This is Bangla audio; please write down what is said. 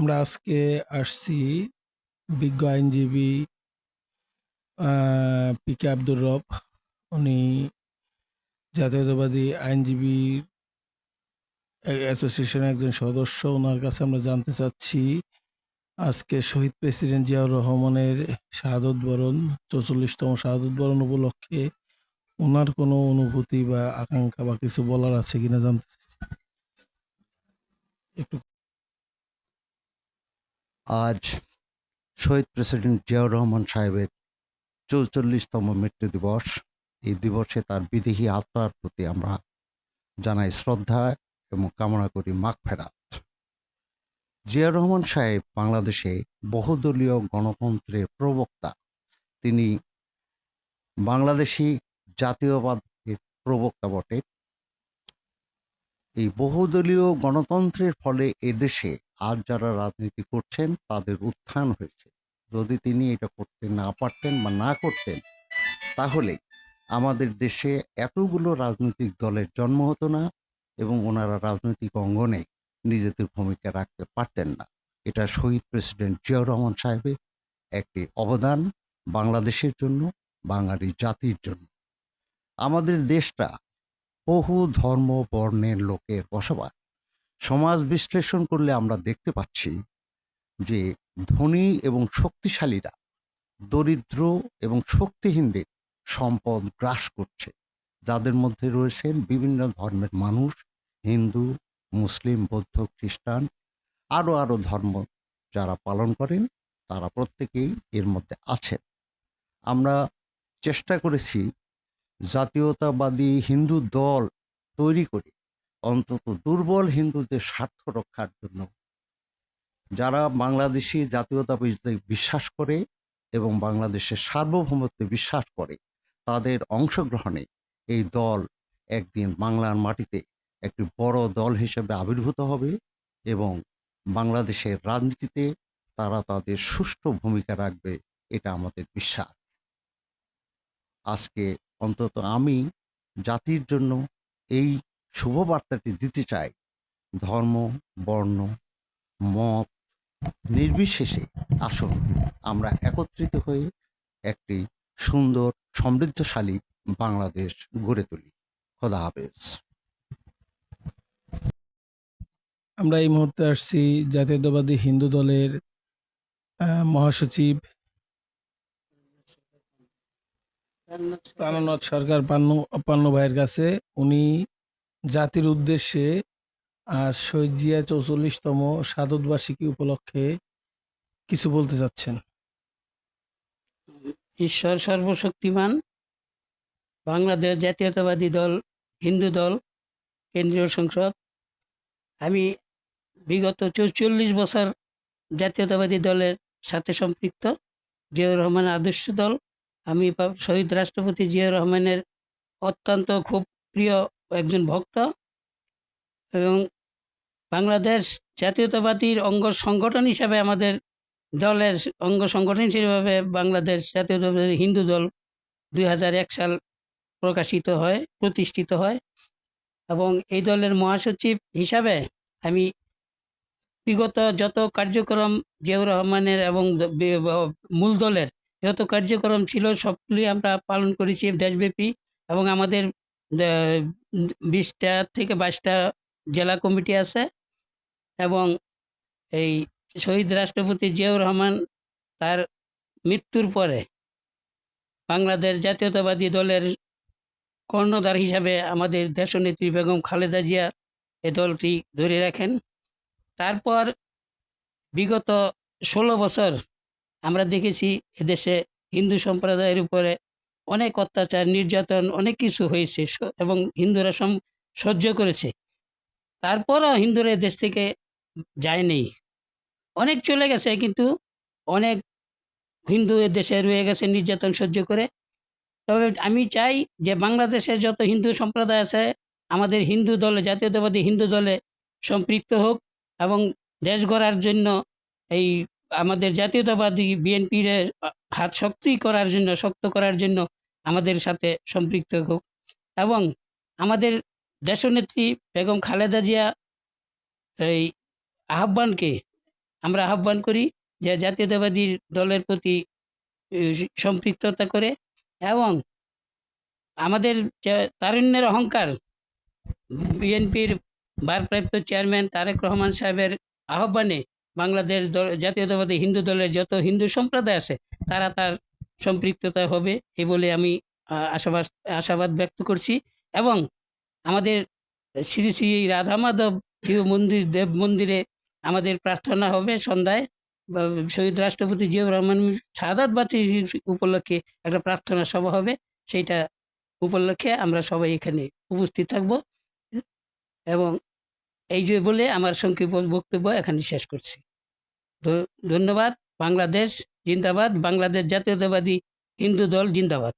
আমরা আজকে আসছি বিজ্ঞ আইনজীবী পি কে আব্দুর রব। উনি জাতীয়তাবাদী আইনজীবী অ্যাসোসিয়েশনের একজন সদস্য। ওনার কাছে আমরা জানতে চাচ্ছি, আজকে শহীদ প্রেসিডেন্ট জিয়াউর রহমানের শাহাদত বরণ, চৌচল্লিশতম শাহাদত বরণ উপলক্ষে ওনার কোনো অনুভূতি বা আকাঙ্ক্ষা বা কিছু বলার আছে কিনা জানতে চাচ্ছি। একটু আজ শহীদ প্রেসিডেন্ট জিয়াউর রহমান সাহেবের চৌচল্লিশতম মৃত্যু দিবস। এই দিবসে তার বিদেহী আত্মার প্রতি আমরা জানাই শ্রদ্ধা এবং কামনা করি মাগ ফেরাত। জিয়াউর রহমান সাহেব বাংলাদেশে বহুদলীয় গণতন্ত্রের প্রবক্তা। তিনি বাংলাদেশি জাতীয়বাদের প্রবক্তা বটে। এই বহুদলীয় গণতন্ত্রের ফলে এদেশে আজ যারা রাজনীতি করছেন তাদের উত্থান হয়েছে। যদি তিনি এটা করতে না পারতেন বা না করতেন, তাহলে আমাদের দেশে এতগুলো রাজনৈতিক দলের জন্ম হতো না এবং ওনারা রাজনৈতিক অঙ্গনে নিজেদের ভূমিকা রাখতে পারতেন না। এটা শহীদ প্রেসিডেন্ট জিয়াউর রহমান সাহেবের একটি অবদান বাংলাদেশের জন্য, বাঙালি জাতির জন্য। আমাদের দেশটা বহু ধর্ম, বর্ণের লোকের বসবাস। সমাজ বিশ্লেষণ করলে আমরা দেখতে পাচ্ছি যে ধনী এবং শক্তিশালীরা দরিদ্র এবং শক্তিহীনদের সম্পদ গ্রাস করছে। যাদের মধ্যে রয়েছেন বিভিন্ন ধর্মের মানুষ, হিন্দু, মুসলিম, বৌদ্ধ, খ্রিস্টান আরও আরও ধর্ম যারা পালন করেন, তারা প্রত্যেকেই এর মধ্যে আছেন। আমরা চেষ্টা করেছি জাতীয়তাবাদী হিন্দু দল তৈরি করে অন্তত দুর্বল হিন্দুদের স্বার্থ রক্ষার জন্য। যারা বাংলাদেশি জাতীয়তাবাদীতে বিশ্বাস করে এবং বাংলাদেশের সার্বভৌমত্বে বিশ্বাস করে, তাদের অংশগ্রহণে এই দল একদিন বাংলার মাটিতে একটি বড় দল হিসেবে আবির্ভূত হবে এবং বাংলাদেশের রাজনীতিতে তারা তাদের সুষ্ঠু ভূমিকা রাখবে, এটা আমাদের বিশ্বাস। আজকে অন্তত আমি জাতির জন্য এই শুভবার্তাটি দিতে চাই। ধর্ম, বর্ণ, মত নির্বিশেষে আসুন। আমরা একত্রিত হয়ে একটি সুন্দর, সমৃদ্ধশালী বাংলাদেশ গড়ে তুলি। খোদা হাফেজ। আমরা এই মুহূর্তে আসছি জাতীয়তাবাদী হিন্দু দলের মহাসচিব প্রাণনাথ সরকার পান্নু পান্নু ভাইয়ের কাছে। উনি জাতির উদ্দেশ্যে আজ শহীদ জিয়া চৌচল্লিশতম সাদকবার্ষিকী উপলক্ষে কিছু বলতে চাচ্ছেন। ঈশ্বর সর্বশক্তিমান, বাংলাদেশ জাতীয়তাবাদী দল, হিন্দু দল, কেন্দ্রীয় সংসদ। আমি বিগত চৌচল্লিশ বছর জাতীয়তাবাদী দলের সাথে সম্পৃক্ত, জিয়াউর রহমান আদর্শ দল। আমি শহীদ রাষ্ট্রপতি জিয়াউর রহমানের অত্যন্ত খুব প্রিয় একজন ভক্ত এবং বাংলাদেশ জাতীয়তাবাদীর অঙ্গ সংগঠন হিসাবে আমাদের দলের অঙ্গ সংগঠন হিসেবে বাংলাদেশ জাতীয়তাবাদী হিন্দু দল দুই হাজার এক সাল প্রকাশিত হয়, প্রতিষ্ঠিত হয় এবং এই দলের মহাসচিব হিসাবে আমি বিগত যত কার্যক্রম জিয়াউর রহমানের এবং মূল দলের যত কার্যক্রম ছিল সবগুলি আমরা পালন করেছি দেশব্যাপী এবং আমাদের বিশটা থেকে বাইশটা জেলা কমিটি আছে এবং এই শহীদ রাষ্ট্রপতি জিয়াউর রহমান তার মৃত্যুর পরে বাংলাদেশ জাতীয়তাবাদী দলের কর্ণধার হিসাবে আমাদের দেশনেত্রী বেগম খালেদা জিয়া এ দলটি ধরে রাখেন। তারপর বিগত ষোলো বছর আমরা দেখেছি এদেশে হিন্দু সম্প্রদায়ের উপরে অনেক অত্যাচার, নির্যাতন, অনেক কিছু হয়েছে এবং হিন্দুরা সম, সহ্য করেছে। তারপরও হিন্দুরা দেশ থেকে যায়নি অনেক চলে গেছে, কিন্তু অনেক হিন্দু দেশে রয়ে গেছে নির্যাতন সহ্য করে। তবে আমি চাই যে বাংলাদেশের যত হিন্দু সম্প্রদায় আছে, আমাদের হিন্দু দলে, জাতীয়তাবাদী হিন্দু দলে সম্পৃক্ত হোক এবং দেশ গড়ার জন্য এই আমাদের জাতীয়তাবাদী বিএনপির হাত শক্তি করার জন্য, শক্ত করার জন্য আমাদের সাথে সম্পৃক্ত হোক। এবং আমাদের দেশনেত্রী বেগম খালেদা জিয়া এই আহ্বানকে আমরা আহ্বান করি যে জাতীয়তাবাদী দলের প্রতি সম্পৃক্ততা করে এবং আমাদের যে তারুণ্যের অহংকার, বিএনপির ভারপ্রাপ্ত চেয়ারম্যান তারেক রহমান সাহেবের আহ্বানে বাংলাদেশ দল- জাতীয়তাবাদী হিন্দু দলের যত হিন্দু সম্প্রদায় আছে, তারা তার সম্পৃক্ততা হবে এই বলে আমি আশাবাদ আশাবাদ ব্যক্ত করছি। এবং আমাদের শ্রী শ্রী রাধা মাধব শিব মন্দির, দেব মন্দিরে আমাদের প্রার্থনা হবে সন্ধ্যায়। শহীদ রাষ্ট্রপতি জিয়াউর রহমান শাহাদাত বাতি উপলক্ষে একটা প্রার্থনা সভা হবে। সেইটা উপলক্ষে আমরা সবাই এখানে উপস্থিত থাকব। এবং এই যে বলে আমার সংক্ষিপ্ত বক্তব্য এখানে শেষ করছি। ধন্যবাদ। বাংলাদেশ জিন্দাবাদ বাংলাদেশ জাতীয়তাবাদী হিন্দু দল জিন্দাবাদ।